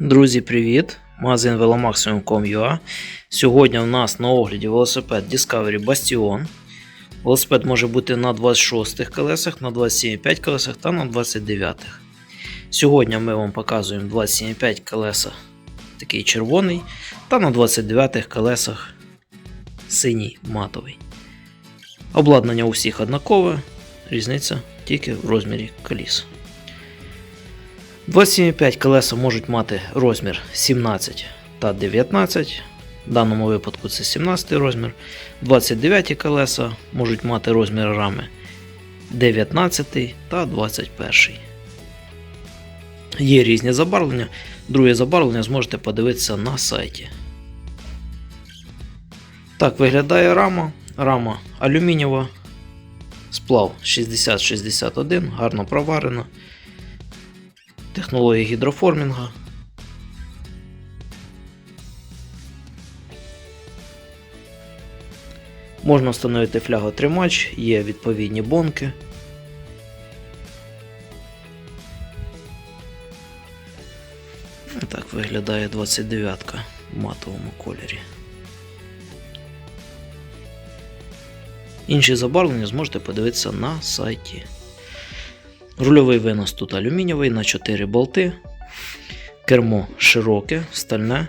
Друзі, привіт! Магазин velomaximum.com.ua Сьогодні у нас на огляді велосипед Discovery Bastion. Велосипед може бути на 26 колесах, на 27,5 колесах та на 29. Сьогодні ми вам показуємо 27,5 колеса такий червоний, та на 29 колесах синій матовий. Обладнання у всіх однакове, різниця тільки в розмірі коліс. 27,5 колеса можуть мати розмір 17 та 19. В даному випадку це 17 розмір. 29 колеса можуть мати розмір рами 19 та 21. Є різні забарвлення. Друге забарвлення зможете подивитися на сайті. Так виглядає рама. Рама алюмінієва. Сплав 6061, гарно проварена технології гідроформінга. Можна встановити фляготримач, є відповідні бонки. Так виглядає 29-ка в матовому кольорі. Інші забарвлення зможете подивитися на сайті. Рульовий винос тут алюмінієвий на 4 болти. Кермо широке, стальне.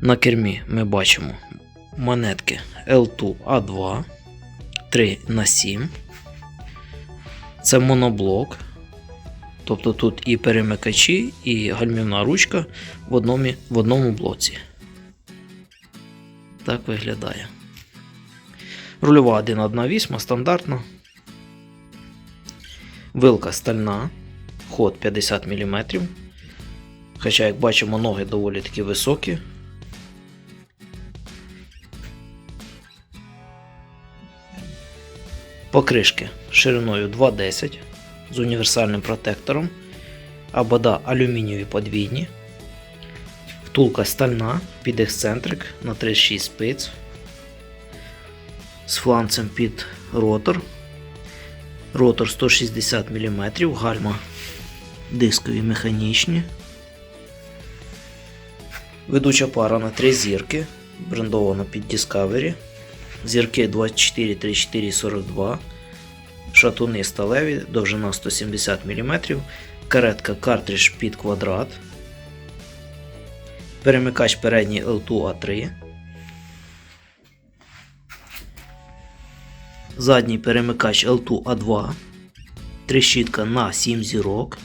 На кермі ми бачимо монетки L2A2 3 на 7 Це моноблок. Тобто тут і перемикачі, і гальмівна ручка в одному, в одному блоці. Так виглядає. Рульова 1.1 стандартна. Вилка стальна, ход 50 мм. Хоча, як бачимо, ноги доволі таки високі. Покришки шириною 2,10 з універсальним протектором. Абода алюмінієві подвійні. Втулка стальна під ексцентрик на 36 спиць. З фланцем під ротор. Ротор 160 мм, гальма дискові механічні. Ведуча пара на 3 зірки, брендована під Discovery. Зірки 24, 34 42. Шатуни сталеві, довжина 170 мм. Каретка картридж під квадрат. Перемикач передній L2A3. Задній перемикач L2A2, трещітка на 7 зірок,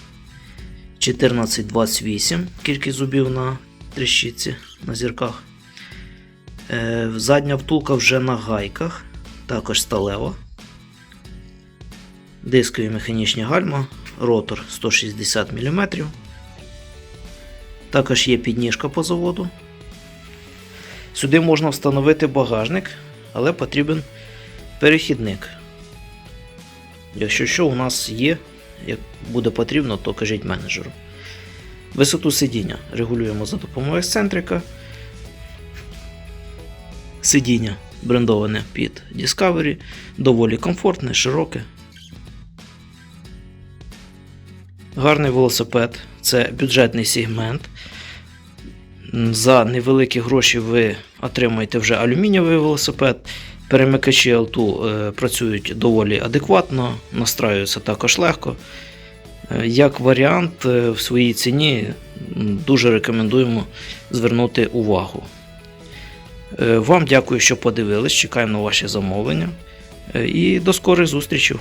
1428 кількість зубів на трещітці на зірках. Е, задня втулка вже на гайках, також сталева. Дискові механічні гальма, ротор 160 мм. Також є підніжка по заводу. Сюди можна встановити багажник, але потрібен перехідник. Якщо що у нас є, як буде потрібно, то кажіть менеджеру. Висоту сидіння регулюємо за допомогою ексцентрика. Сидіння брендоване під Discovery, доволі комфортне, широке. Гарний велосипед це бюджетний сегмент. За невеликі гроші ви отримаєте вже алюмінієвий велосипед. Перемикачі L2 е, працюють доволі адекватно, настраюються також легко. Е, Як варіант, е, в своїй ціні дуже рекомендуємо звернути увагу. Вам дякую, що подивились. Чекаємо на ваші замовлення. І до скорих зустрічей!